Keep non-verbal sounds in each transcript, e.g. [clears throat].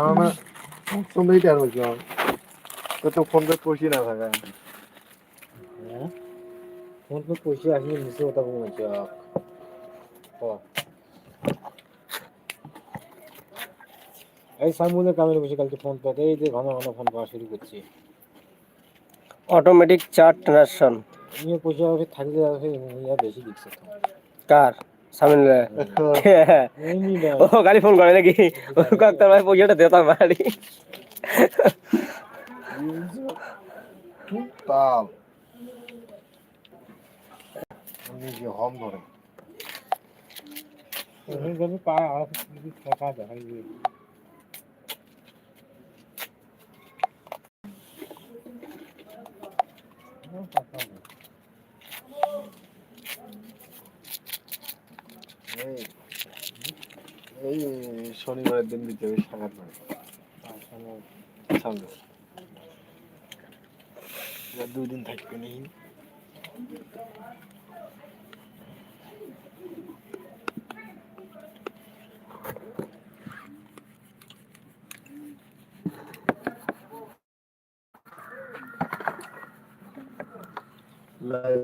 আমার সুন্দরই টার বলছি তো তো ফোন করে পয়সা না থাকা ফোন করে পয়সা আসলে নিচে ওটা বলছি এই কামের বসে কালকে ফোন পাতে এই যে ঘন ঘন ফোন পাওয়া শুরু করছি অটোমেটিক চার্ট ট্রানজাকশন নিয়ে পয়সা হবে থাকলে বেশি দিচ্ছে কার? সামিন [laughs] ও গাড়ি ফোন করে নাকি? ও কাকতার ভাই পয়সাটা দেতাম বাড়ি তাল? নিজে হম ধরে। যদি পায় আর যদি টাকা দেখাই দিয়ে দিন দিতে হবে সাগাত করে সামনে দুই দিন থাকবে নেই। লাইভ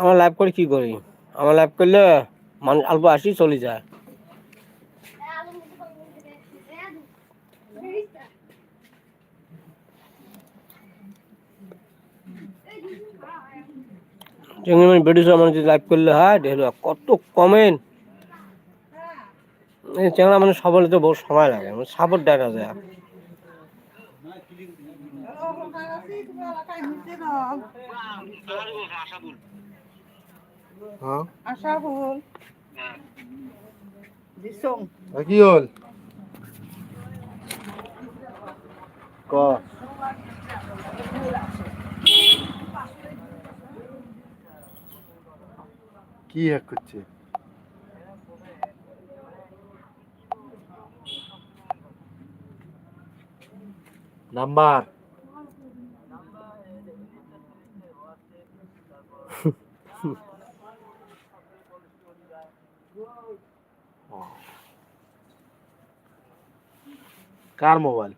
আমার লাইভ করে কি করি? আমার লাইভ করলে মানুষ অল্প আসি চলে যায়। যেমন আমি ভিডিও আমার যদি লাইভ করলে হয়, দেখল কত কমেন্ট চ্যাংড়া মানে সবলে তো বহু সময় লাগে মানে সাপোর্ট দেখা যায়। হ্যাঁ? কি হল? ক? কি হ্যাক করছে? নাম্বার কার মোবাইল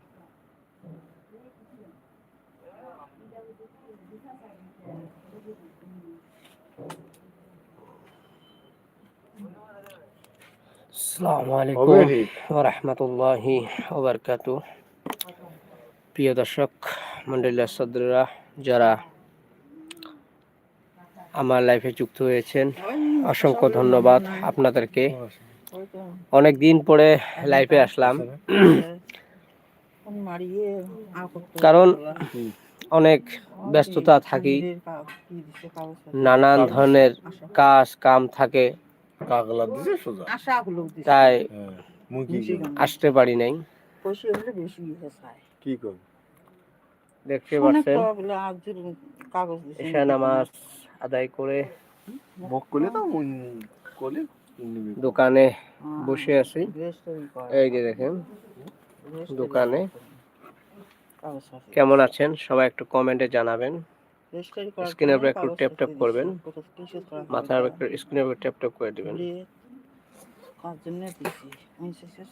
আসসালামু আলাইকুম হবে ঠিক রহমতুল্লাহি ওবরকাতু প্রিয় দর্শক মন্ডলীয় সদরা যারা আমার লাইফে যুক্ত হয়েছেন অসংখ্য ধন্যবাদ আপনাদেরকে। অনেক দিন পরে লাইফে আসলাম। কারণ অনেক ব্যস্ততা থাকি নানান ধরনের কাজ কাম থাকে। তাই হ্যাঁ আসতে পারি নাই। কি কর দেখতে পাচ্ছেন? এশা নামাজ আদায় করে মুখ করলে তো করলে দোকানে বসে আছি। এই যে দেখেন দোকানে। কেমন আছেন? সবাই একটু কমেন্টে জানাবেন। স্ক্রিনের উপরে একটু ট্যাপ ট্যাপ করবেন। হয় মাথার একটু স্ক্রিনের উপরে ট্যাপ ট্যাপ করে দিবেন। কার জন্য দিছি। আমি শেষে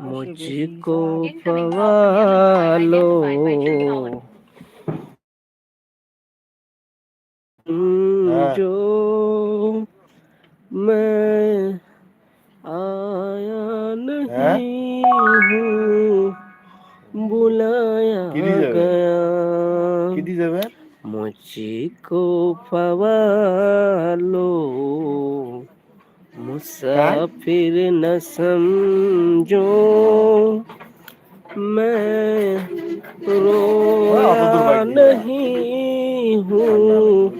मुझको पवालो जो मैं आया नहीं हूँ बुलाया गया। मुझको पवालो मुसाफिर न समझो मैं रोया नहीं हूँ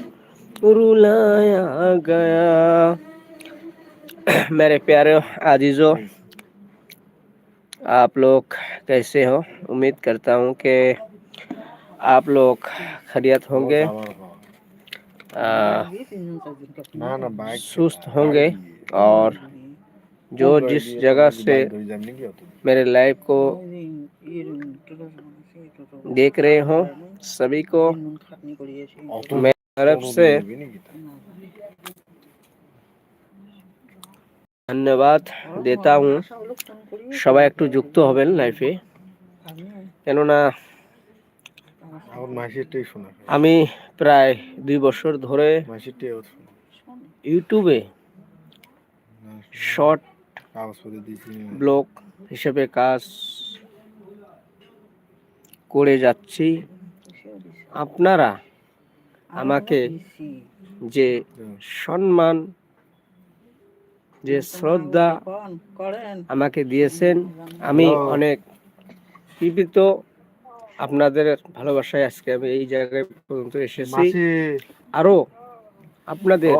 रुलाया गया। [clears throat] मेरे प्यारे आजीजों आप लोग कैसे हो? उम्मीद करता हूँ कि आप लोग खैरियत होंगे आ, না না বাইক सुस्त होंगे और जो जिस जगह से मेरे लाइव को देख रहे हो सभी को मैं तरफ से ধন্যবাদ দেতা হুঁ সবাই একটু যুক্ত হবেন লাইফে কেননা আমার মাসিরটাই শোনা আমি প্রায় দুই বছর ধরে ইউটিউবে শর্ট ব্লগ হিসেবে কাজ করে যাচ্ছি। আপনারা আমাকে যে সম্মান যে শ্রদ্ধা আমাকে দিয়েছেন আমি অনেক কৃপিত আপনাদের ভালোবাসায় আজকে আমি এই জায়গায় পর্যন্ত এসেছি। আরও আপনাদের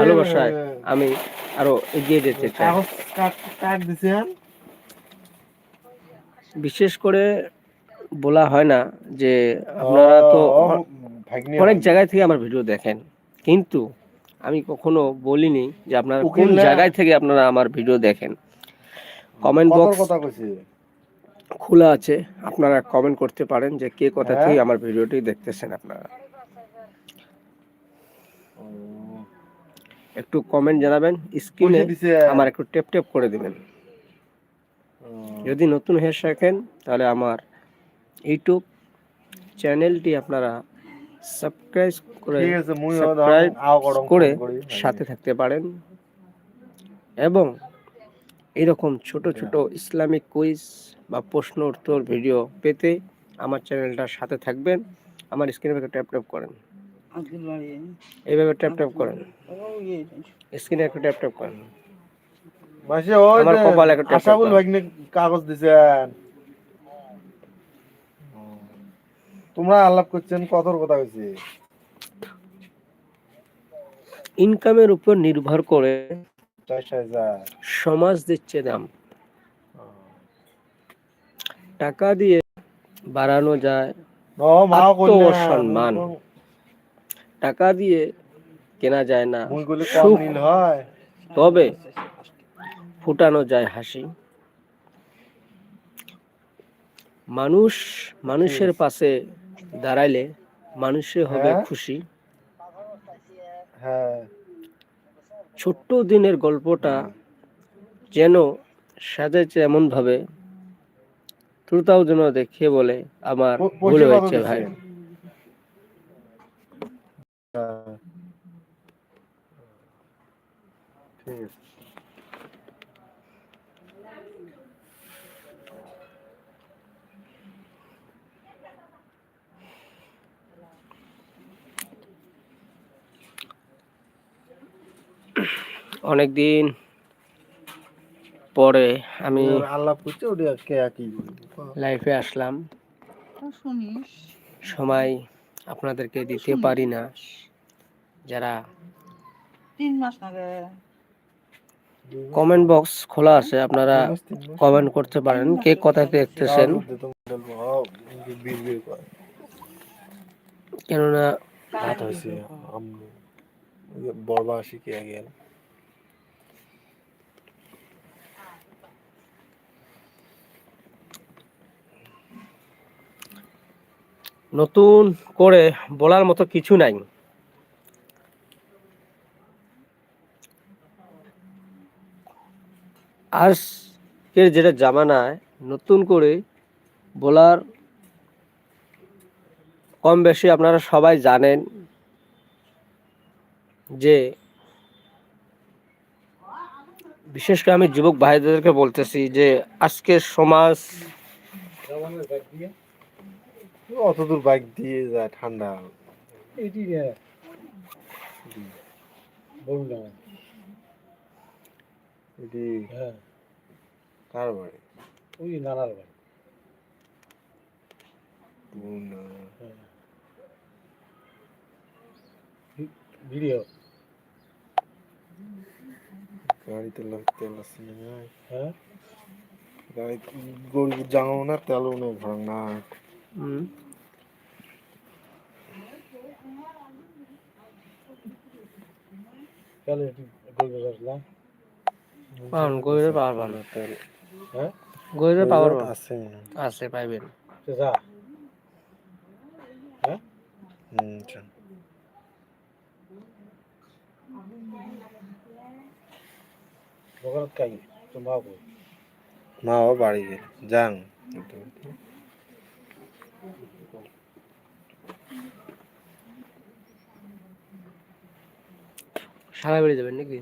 ভালোবাসায় আমি আরও এগিয়ে যেতে চাই। বিশেষ করে বলা হয় না যে আপনারা তো অনেক জায়গায় থেকে আমার ভিডিও দেখেন। কিন্তু আমি কখনো বলিনি যে আপনারা কোন জায়গায় থেকে আপনারা আমার ভিডিও দেখেন। কমেন্ট বক্স কথা কইছে? খোলা আছে আপনারা কমেন্ট করতে পারেন যে কে কথা হ্যাঁ। থেকে আমার ভিডিওটি দেখতেছেন আপনারা। একটু কমেন্ট জানাবেন স্ক্রিনে আমার একটু টেপ টেপ করে দিবেন। যদি নতুন হয়ে থাকেন তাহলে আমার ইউটিউব চ্যানেলটি আপনারা সাবস্ক্রাইব করে সাবস্ক্রাইব করে। সাথে থাকতে পারেন। এবং এরকম ছোট ছোট ইসলামিক কুইজ বা প্রশ্ন উত্তর ভিডিও পেতে আমার চ্যানেলটার সাথে থাকবেন। আমার স্ক্রিনে একটা ট্যাপ ট্যাপ করেন। এইভাবে ট্যাপ ট্যাপ করেন। স্ক্রিনে একটু ট্যাপ ট্যাপ করেন। মাসি ওই আমার কপালে একটা টেপ আশাবুল ভাগ্নে কাগজ দিছেন। তোমরা আলাপ করছেন কতর কথা কইছে ইনকামের উপর নির্ভর করে সমাজ দিচ্ছে দাম। টাকা দিয়ে বাড়ানো যায়। আত্মসম্মান। টাকা দিয়ে কেনা যায় না। তবে ফুটানো যায় হাসি। মানুষ মানুষের পাশে দাঁড়াইলে মানুষে হবে হ্যাঁ। খুশি। হ্যাঁ। ছোট্ট দিনের গল্পটা যেন সাজাইছে এমন ভাবে শ্রোতাও যেন দেখে বলে আমার ভুলে হয়েছে ভাই। ঠিক আছে অনেকদিন পরে আমি আল্লাহ লাইফে আসলাম। সময় আপনাদেরকে দিতে পারি না। যারা তিন মাস আগে। কমেন্ট বক্স খোলা আছে আপনারা কমেন্ট করতে পারেন। কে কোথা দেখতেছেন? কেননা আসি কে গেল। নতুন করে বলার মতো কিছু নাই। আজকের যেটা জামানায় নতুন করে বলার কম বেশি আপনারা সবাই জানেন যে বিশেষ করে আমি যুবক ভাইদেরকে বলতেছি যে আজকের সমাজ অত দূর বাইক দিয়ে যায় ঠান্ডা। এটি কার বাড়ি? ওই নানার বাড়ি। বোন, ভিডিও। গাড়িতে লোক তেল আছে না হ্যাঁ। গাড়ি গরু জাঙাও না তেলও নেই ভাঙ। না হুম তাহলে গরু আসলাম। পাউন গরুরে পাওয়ার ভালো হ্যাঁ? গরুরে পাওয়ার আছে। আছে পাইবেন। যা। হ্যাঁ? হুম চল। মা ও বাড়ি গেল। যাং সারা বেড়ে যাবেন নাকি?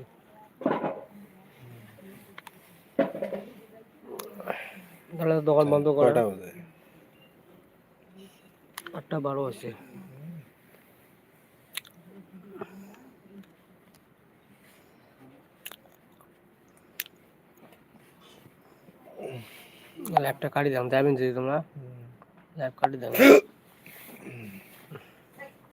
তাহলে দোকান বন্ধ করে। আটটা বারো আছে। ল্যাপটা কাটি দাম দেবেন যদি তোমরা? લાઈવ કાઢી દેવા